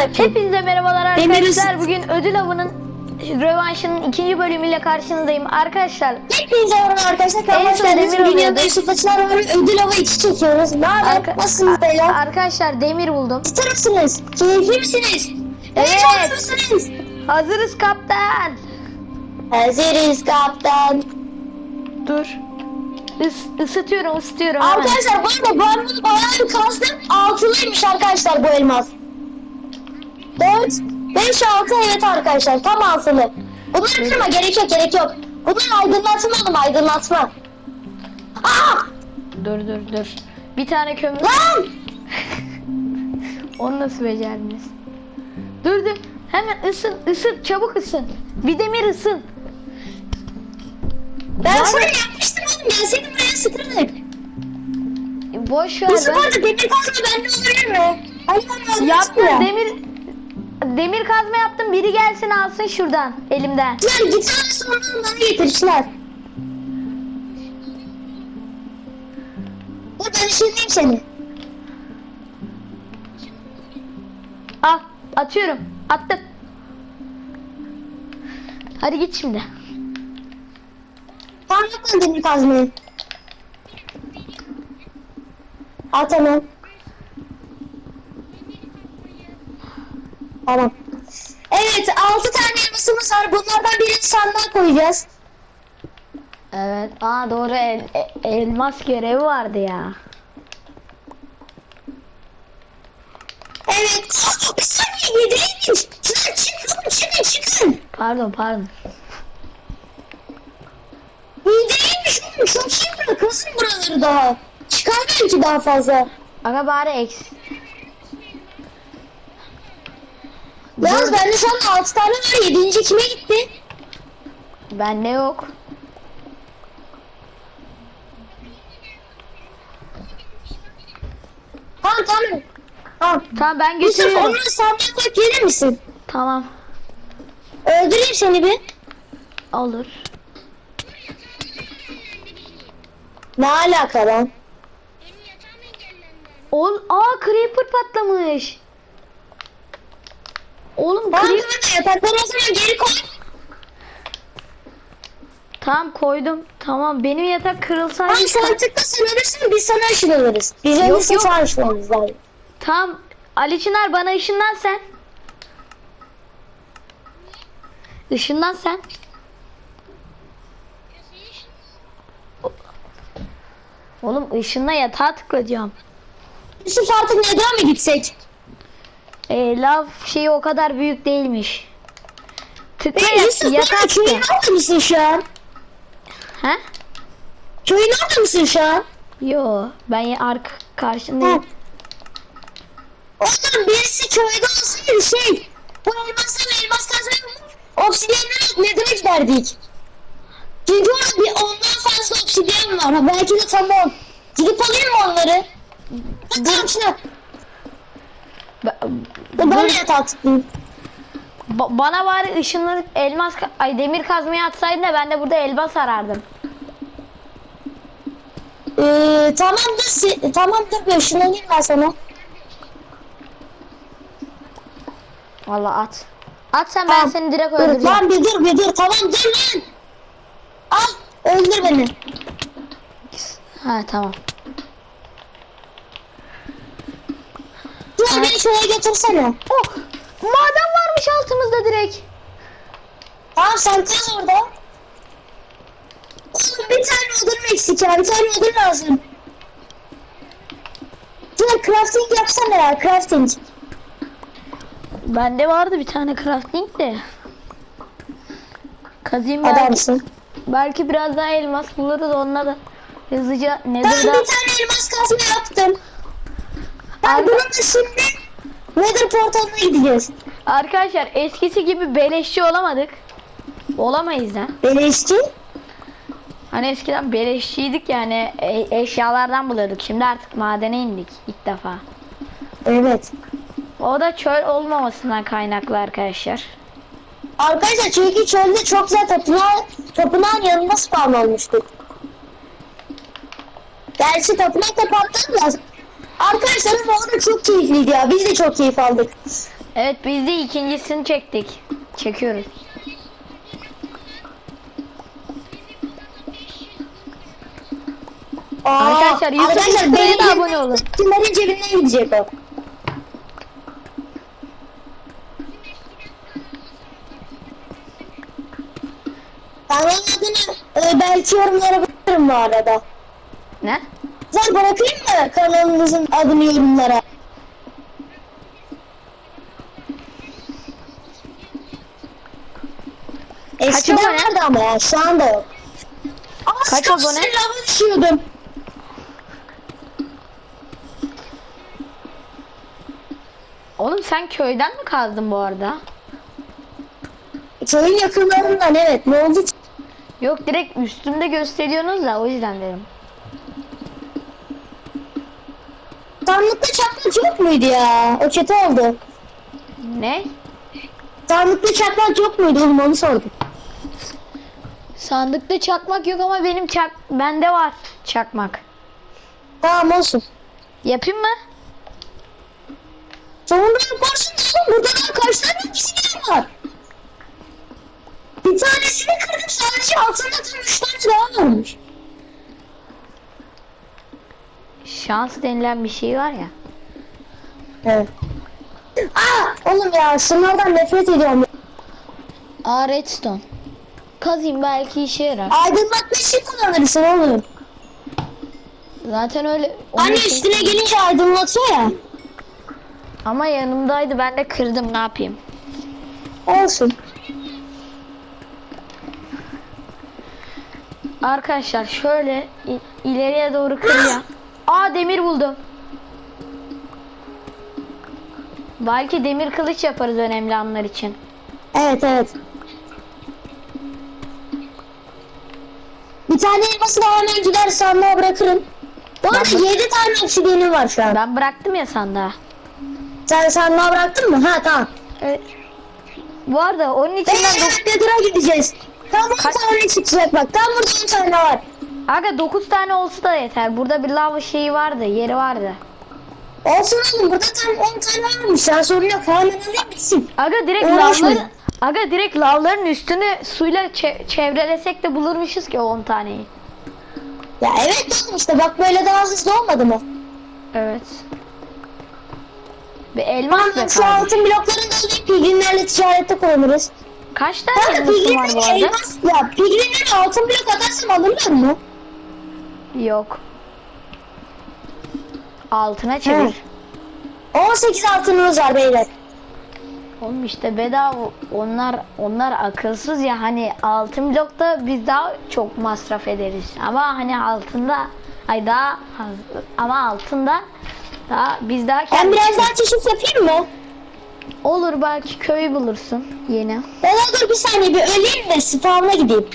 yapayım. Hepinize merhabalar arkadaşlar. Bugün ödül avının rövanşının ikinci bölümüyle karşınızdayım. Arkadaşlar Hepinize merhaba arkadaşlar. En son geldiniz. demir Bugün yanında alıyorduk. Yusuf Açılar var. Ödül hava içi çekiyoruz. Ne haber? arka- Nasılsınız beyler? arkadaşlar demir buldum. İster misiniz? Keyifli misiniz? Evet. Heyecanlı mısınız? Hazırız kaptan. Hazırız kaptan. Dur. Is, ısıtıyorum ısıtıyorum hemen. Arkadaşlar bu arada ben bunu bayağı bir kazdım. Altılıymış arkadaşlar bu elmas. 4, 5, 6 evet arkadaşlar tam altılı. Bunları kırma gerek yok gerek yok. Bunlar aydınlatma oğlum aydınlatma. Aa! Dur dur dur. Bir tane kömür. Lan! Onu nasıl becerdiniz? Dur dur. Hemen ısın ısın çabuk ısın. Bir demir ısın. Ben Var sana mı? yapmıştım oğlum gelseydim buraya sıkılırdık. Boş ver. Bu ben- sefer de demir kazma bende olabilir mi? Hayır demir demir kazma yaptım. Biri gelsin alsın şuradan elimden. Gel git sana sonra bana getirişler. Dur ben ışınlayayım seni. Al atıyorum. Attım. Hadi git şimdi. Tamam yok lan demir kazmayı. Al tamam. Tamam. Evet altı tane elmasımız var. Bunlardan birini sandığa koyacağız. Evet. Aa doğru el, e- elmas görevi vardı ya. Evet. Bir saniye yedireymiş. Çıkın çıkın çıkın çıkın. Pardon pardon. Yedireymiş oğlum çok iyi bırakırsın buraları daha. Çıkar belki daha fazla. Aga bari eks. Yalnız bende şu an 6 tane var. 7. kime gitti? Bende yok. Tamam tamam. Tamam. Tamam ben Yusuf götürüyorum. onu sandığa koyup gelir misin? Tamam. Öldüreyim seni bir. Olur. Ne alaka lan? Ol Aa creeper patlamış. Oğlum creeper... tamam yatakları o zaman geri koy. Tamam koydum. Tamam benim yatak kırılsaydı. Tamam sen tıkla sen ölürsün biz sana ışınlanırız. Biz Yok, önce sen yok. sana ışınlanırız abi. Tamam. Ali Çınar bana ışınlan sen. Işınlan sen. Oğlum ışınla yatağa tıkla diyorum. Yusuf artık neden mi gitsek? E, lav şeyi o kadar büyük değilmiş. Tıkla Hey, yat, bana köyün orada mısın şu an? He? Köyün orada mısın şu an? Yo ben ya- ark Ha. karşındayım. Oğlum birisi köyde olsaydı şey. Bu elmasları elmas obsidyenleri alıp nedir'e giderdik. Çünkü bir ondan fazla obsidyen var. Ha, belki de tamam. Gidip alayım mı onları? Ha, şuna. Ba- Ben de tıklayayım. ba- bana bari ışınlanıp elmas ay demir kazmayı atsaydın da ben de burada elmas arardım. Ee, tamamdır. Tamamdır. Bir ışınlanayım ben sana. Valla at. At sen ben Tamam. seni direkt öldüreceğim. lan bir dur bir dur. Tamam dur lan. Al. Öldür beni. Ha tamam. Dur beni şuraya götürsene. Oh! Maden varmış altımızda direkt. Tamam sen kaz orada. Oğlum bir tane odun eksik ya. Bir tane odun lazım. Dur crafting yapsana ya. Crafting. Bende vardı bir tane crafting de. Kazayım belki, Adamsın. belki biraz daha elmas buluruz onunla da hızlıca Ben bir tane elmas kazma yaptım. Ben Arka- bununla şimdi Nether portalına gideceğiz. Arkadaşlar eskisi gibi beleşçi olamadık. Olamayız da. Beleşçi. Hani eskiden beleşçiydik yani e- eşyalardan buluyorduk. Şimdi artık madene indik ilk defa. Evet. O da çöl olmamasından kaynaklı arkadaşlar. Arkadaşlar çünkü çölde çok güzel tapınağı, tapınağın yanında spawn olmuştuk. Gerçi tapınak da patladı da. Arkadaşlar bu arada çok keyifliydi ya. Biz de çok keyif aldık. Evet biz de ikincisini çektik. Çekiyoruz. Aa, Arkadaşlar, Yusuf arkadaşlar, Usta'ya benim da abone olun. Kimlerin cebinden gidecek o? Kanalın adını e, belki yorumlara bırakırım bu arada. Ne? Sen bırakayım mı kanalınızın adını yorumlara? Eskiden abone? vardı ama ya şu anda yok. Az Kaç abone? lava düşüyordum. Oğlum sen köyden mi kazdın bu arada? Köyün yakınlarından evet ne oldu? Yok direkt üstümde gösteriyorsunuz da o yüzden dedim. Sandıkta çakmak yok muydu ya? O kötü oldu. Ne? Sandıkta çakmak yok muydu oğlum onu sordum. Sandıkta çakmak yok ama benim çak bende var çakmak. Tamam olsun. Yapayım mı? Sonunda yaparsın oğlum. Burada daha kaç tane ikisi var. Bir tanesini kırdım sadece altında tam üç tane daha varmış. Şans denilen bir şey var ya. Evet. Aa oğlum ya şunlardan nefret ediyorum. Aa redstone. Kazayım belki işe yarar. Aydınlatma için kullanırsın oğlum. Zaten öyle. onun Hani için- üstüne gelince aydınlatıyor ya. Ama yanımdaydı ben de kırdım ne yapayım. Olsun. Arkadaşlar şöyle i- ileriye doğru kıracağım. Aa demir buldum. Belki demir kılıç yaparız önemli anlar için. Evet evet. Bir tane elması daha gider sandığa bırakırım. Bu arada Ben- 7 tane oksijenim var şu an. Ben bıraktım ya sandığa. Sen sandığa bıraktın mı? Ha tamam. Evet. Bu arada onun içinden Beyler Nether'a gideceğiz. Tam 10 Kaç- tane çıkacak bak. Tam burada 10 tane var. Aga 9 tane olsa da yeter. Burada bir lava şeyi vardı, yeri vardı. Olsun oğlum burada tam 10 tane varmış. Ya sorun yok. Hemen alayım bitsin. Aga direkt lavların Aga direkt lavların üstünü suyla çe- çevrelesek de bulurmuşuz ki o 10 taneyi. Ya evet oğlum işte bak böyle daha hızlı olmadı mı? Evet. Bir elmas be şu altın bloklarını da alayım. Pigrinlerle ticarette kullanırız. Kaç tane elmasın var bu arada? elmas. Ya pigrinlere altın blok atarsam alırlar mı? Yok. Altına çevir. 18 altınımız var beyler. Oğlum işte bedava onlar onlar akılsız ya hani altın blokta biz daha çok masraf ederiz. Ama hani altında ay daha ama altında daha biz daha Ben biraz daha keşif yapayım mı? olur belki köy bulursun yeni. Ben dur bir saniye bir öleyim de spawn'a gideyim.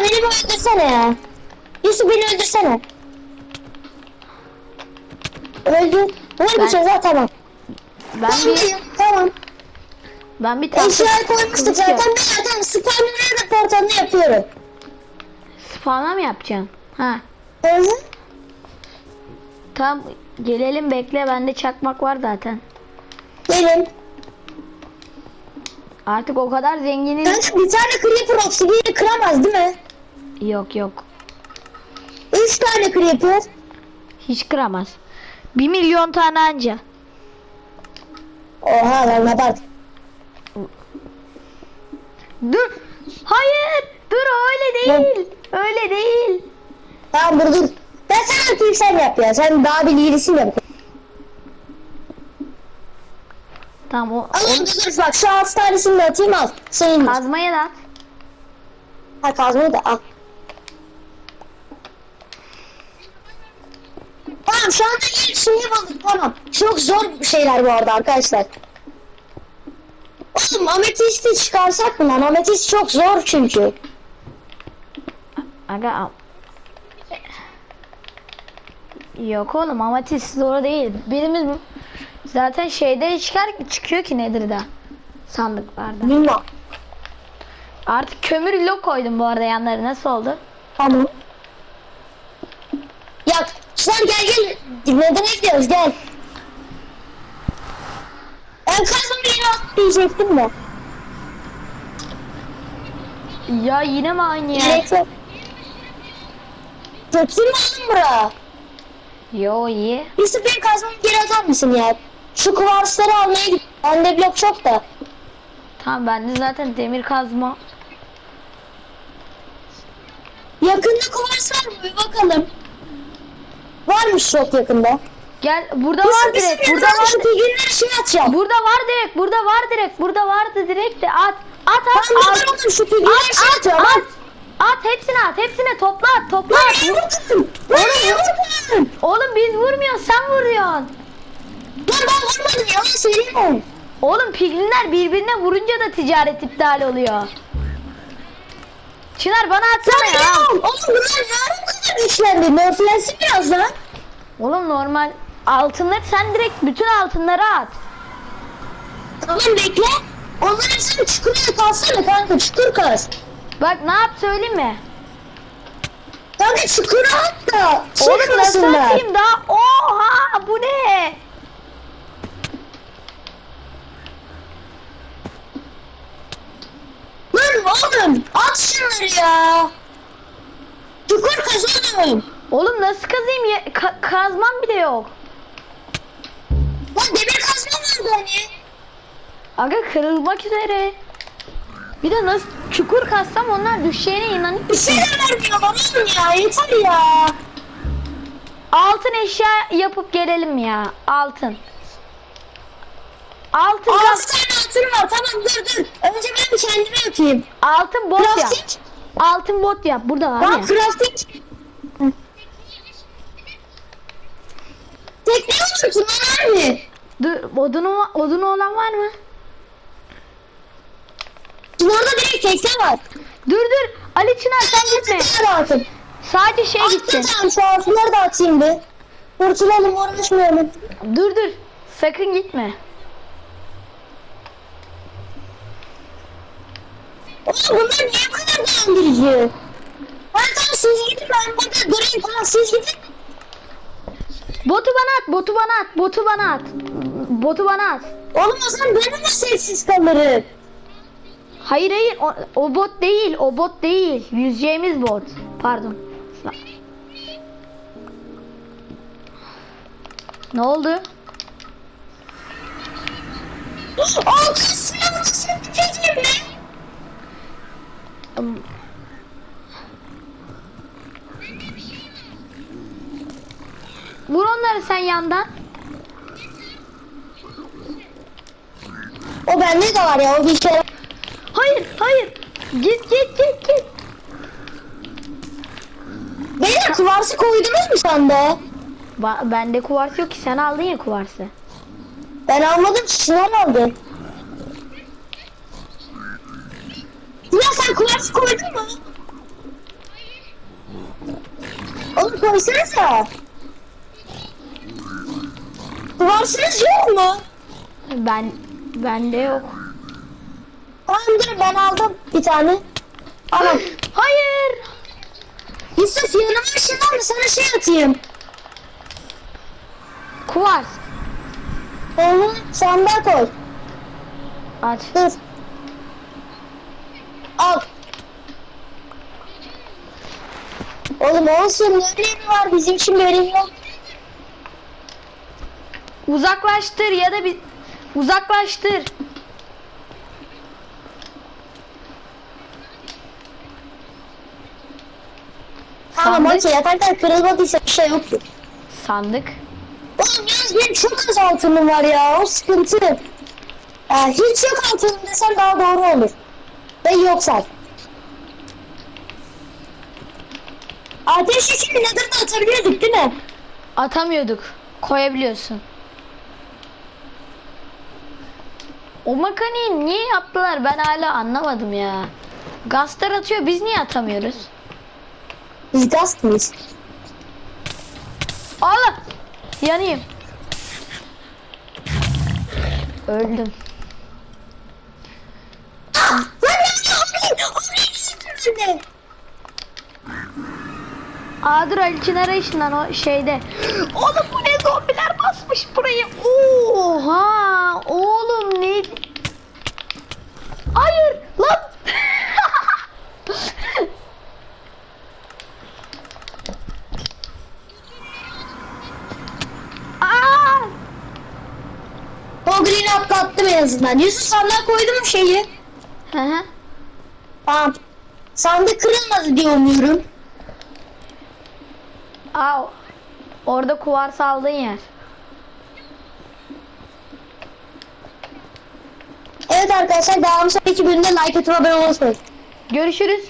Beni bir öldürsene ya. Yusuf beni öldürsene. Öldü. Öldüreceğiz ha tamam. Ben bir Tamam. Ben bir tane Eşyayı koymuştuk zaten. Ben zaten spawn'ın da portalını yapıyorum. Spawn'a mı yapacaksın? Ha. Hı. Tamam gelelim bekle bende çakmak var zaten. Gelin. Artık o kadar zenginiz. Kanka bir tane creeper obsidian'i kıramaz değil mi? Yok yok. Üç tane creeper. Hiç kıramaz. Bir milyon tane anca. Oha lan abart. Dur. Hayır. Dur öyle değil. Öyle değil. Tamam dur dur. Ben sen atayım sen yap ya. Sen daha bilgilisin ya. Tamam o, Al onu dur bak şu altı tanesini de atayım al. Senin. kazmaya da. Ha kazmayı da al. Şu anda ilk şeyi bulduk tamam. Çok zor şeyler bu arada arkadaşlar. Oğlum ametisti çıkarsak mı lan? Ametist çok zor çünkü. Aga. Yok oğlum amatist zor değil. Birimiz zaten şeyde çıkar çıkıyor ki nedir da sandıklarda. Bilmem. Artık kömür lok koydum bu arada yanları nasıl oldu? Tamam. Neden gidiyoruz gel. Ben kazmamı yere at diyecektim de. Ya yine mi aynı yer? Kötü mü oğlum bura? Yo iyi. Yusuf benim kazmamı geri atar mısın ya? Şu kuvarsları almaya git. Bende blok çok da. Tamam bende zaten demir kazma. Yakında kuvars var mı? Bir bakalım. Varmış çok yakında. Gel burada Yusuf var direkt. Burada var. figürleri şimdi atacağım. Burada var direkt. Burada var direkt. Burada vardı direkt de at. At at. Ben at. oğlum şu At şimdi at atıyorum. at. At hepsini at. Hepsini topla at. Topla at. Lan niye vurdun? Oğlum biz vurmuyoruz. Sen vuruyorsun. Lan ben vurmadım ya. Senin Oğlum piglinler birbirine vurunca da ticaret iptal oluyor. Çınar bana atsana ya. Oğlum bunlar bu kadar güçlendi? Nerflensin biraz lan. Oğlum normal altınları sen direkt bütün altınları at. Tamam bekle. Onların hepsini çukura kalsana kanka çukur kaz. Bak ne yap söyleyeyim mi? Kanka çukura at da. Oğlum nasıl atayım daha? Oha bu ne? Lan oğlum şunları ya. Çukur kaz oğlum. Nasıl kazayım? Ya, ka- kazmam bile yok. Lan demir kazma vardı hani. Aga kırılmak üzere. Bir de nasıl çukur kazsam onlar düşeceğine inanıp Bir şey de vermiyorlar oğlum ya yeter ya. altın eşya yapıp gelelim ya. Altın. Altın Altı kaz. tane altın var tamam dur dur. Önce ben bir kendime yapayım. Altın bot yap. Crafting. Altın bot yap. Burada var Tamam ya. Hı. Tekne olursun lan abi. Dur, odunu, odunu olan var mı? Şimdi orada direkt tekne var. Dur dur. Ali Çınar sen gitme. Altın. Sadece şey gitsin. tane şu altınları da atayım bir. Kurtulalım uğraşmayalım. Dur dur. Sakın gitme. Oğlum bunlar niye bu kadar dolandırıcı? Ben tamam siz gidin ben burada durayım tamam siz gidin. Botu bana at. Botu bana at. Botu bana at. Botu bana at. Oğlum o zaman ben de sessiz kalırım. Hayır hayır. O, o bot değil. O bot değil. Yüzeceğimiz bot. Pardon. Ne oldu? Altın silahını sıkıntı mi? Vur onları sen yandan. O bende de var ya o bir kere. Hayır hayır. Git git git git. Beyler kuvarsı koydunuz mu sende? Ba- bende kuvars yok ki sen aldın ya kuvarsı. Ben almadım Sinan aldı. Sinan sen kuvarsı koydun mu? Oğlum koysanıza. Kuvarsınız yok mu? Ben bende yok. Tamam dur ben aldım bir tane. Tamam. Hayır. Yusuf yanıma ışınlan mı sana şey atayım. Kuvars. Hı sandığa koy. At. Dur. Al. Oğlum olsun ne önemi var bizim için bir önemi yok. Uzaklaştır ya da bir uzaklaştır. Tamam Sandık. okey yataklar kırılmadıysa bir şey yok. Sandık. Oğlum yalnız benim çok az altınım var ya o sıkıntı. Ya, hiç yok altınım desen daha doğru olur. Ve yok say. Ateş için nedir de atabiliyorduk değil mi? Atamıyorduk. Koyabiliyorsun. O makaniği niye yaptılar ben hala anlamadım ya. Gazlar atıyor biz niye atamıyoruz? Biz gaz mıyız? Allah! Yanayım. Öldüm. şimdi. Aa dur arayışından o şeyde. Oğlum bu ne zombiler basmış burayı. Oha oğlum ne? Hayır lan. Aa! O green atlattım en azından. Yusuf sandığa koydum şeyi. Hı hı. Sandık kırılmadı diye umuyorum. Aa, orada kuvars aldığın yer. Evet arkadaşlar devamı sonraki bölümde like atıp abone olmayı unutmayın. Görüşürüz.